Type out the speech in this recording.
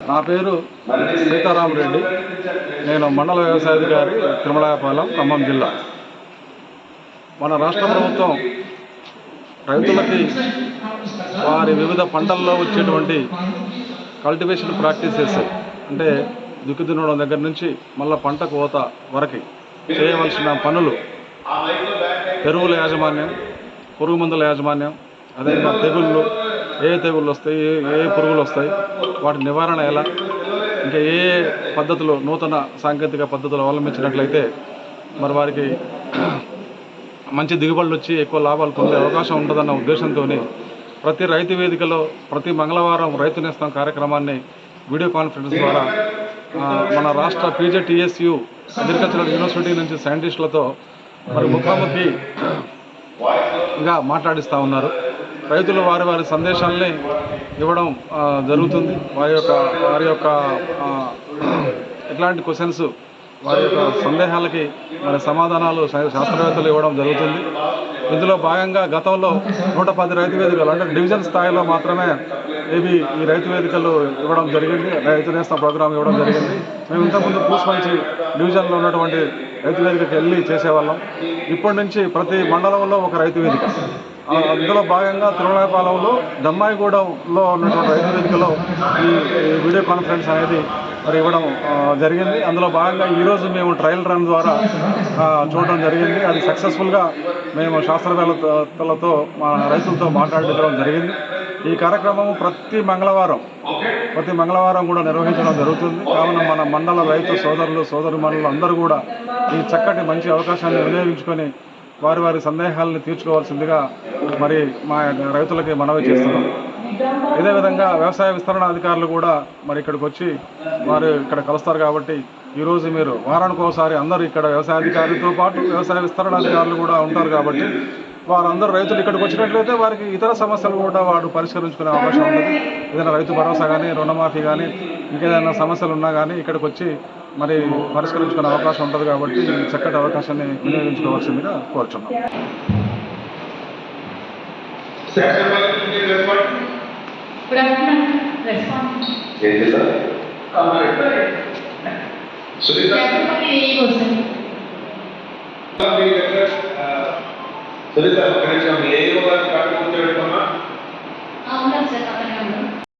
నా పేరు సీతారామరెడ్డి నేను మండల వ్యవసాయాధికారి తిరుమలాయపాలెం ఖమ్మం జిల్లా. మన రాష్ట్ర ప్రభుత్వం రైతులకి వారి వివిధ పంటల్లో వచ్చేటువంటి కల్టివేషన్ ప్రాక్టీసెస్ అంటే దుక్కి దున్నడం దగ్గర నుంచి మళ్ళీ పంట కోత వరకు చేయవలసిన పనులు ఎరువుల యాజమాన్యం పురుగు మందుల యాజమాన్యం అదేవిధంగా తెగుళ్ళు ఏ తెగుళ్ళు వస్తాయి ఏ ఏ పురుగులు వస్తాయి వాటి నివారణ ఎలా? ఇంకా ఏ పద్ధతులు నూతన సాంకేతిక పద్ధతులు అవలంబించినట్లయితే మరి వారికి మంచి దిగుబడులు వచ్చి ఎక్కువ లాభాలు పొందే అవకాశం ఉంటుందన్న ఉద్దేశంతో ప్రతి రైతు వేదికలో ప్రతి మంగళవారం రైతు నేస్తం కార్యక్రమాన్ని వీడియో కాన్ఫరెన్స్ ద్వారా మన రాష్ట్ర పీజెటిఎస్యు అగ్రికల్చరల్ యూనివర్సిటీ నుంచి సైంటిస్టులతో మరి ముఖాముఖిగా ఇంకా మాట్లాడిస్తూ ఉన్నారు. రైతులు వారి వారి సందేశాలని ఇవ్వడం జరుగుతుంది. వారి యొక్క వారి యొక్క ఎట్లాంటి క్వశ్చన్స్ వారి యొక్క సందేహాలకి మరి సమాధానాలు శా- శాస్త్రవేత్తలు ఇవ్వడం జరుగుతుంది. ఇందులో భాగంగా గతంలో నూట పది రైతు వేదికలు అంటే డివిజన్ స్థాయిలో మాత్రమే ఇవి ఈ రైతు వేదికలు ఇవ్వడం జరిగింది రైతు నేస్తం ప్రోగ్రాం ఇవ్వడం జరిగింది. మేము ఇంతకుముందు పూసమంచి డివిజన్లో ఉన్నటువంటి రైతు వేదికకి వెళ్ళి చేసేవాళ్ళం. ఇప్పటి నుంచి ప్రతి మండలంలో ఒక రైతు వేదిక. అందులో భాగంగా తిరుమలాపాలెంలో దమ్మాయిగూడెంలో ఉన్నటువంటి రైతు వేదికలో ఈ వీడియో కాన్ఫరెన్స్ అనేది మరి ఇవ్వడం జరిగింది. అందులో భాగంగా ఈరోజు మేము ట్రయల్ రన్ ద్వారా చూడడం జరిగింది. అది సక్సెస్ఫుల్గా మేము శాస్త్రవేత్తలతో మా రైతులతో మాట్లాడడం జరిగింది. ఈ కార్యక్రమం ప్రతి మంగళవారం ప్రతి మంగళవారం కూడా నిర్వహించడం జరుగుతుంది. కావున మన మండల రైతు సోదరులు సోదరు అందరూ కూడా ఈ చక్కటి మంచి అవకాశాన్ని వినియోగించుకొని వారి వారి సందేహాలను తీర్చుకోవాల్సిందిగా మరి మా రైతులకి మనవి చేస్తున్నాం. ఇదే విధంగా వ్యవసాయ విస్తరణ అధికారులు కూడా మరి ఇక్కడికి వచ్చి వారు ఇక్కడ కలుస్తారు కాబట్టి ఈరోజు మీరు వారానికి ఒకసారి అందరూ ఇక్కడ వ్యవసాయ అధికారులతో పాటు వ్యవసాయ విస్తరణ అధికారులు కూడా ఉంటారు కాబట్టి వారందరూ రైతులు ఇక్కడికి వచ్చినట్లయితే వారికి ఇతర సమస్యలు కూడా వాడు పరిష్కరించుకునే అవకాశం ఉంటుంది. ఏదైనా రైతు భరోసా కానీ రుణమాఫీ కానీ ఇంకేదైనా సమస్యలు ఉన్నా కానీ ఇక్కడికి వచ్చి మరి పరిష్కరించుకునే అవకాశం ఉంటుంది కాబట్టి చక్కటి అవకాశాన్ని వినియోగించుకోవాల్సిందిగా కోరుచున్నాం Good sir Sunita Everybody goes. Sunita ఒక నిమిషం ఏ యోగాన్ని కట్టుకుంటూ పెట్టుకున్నా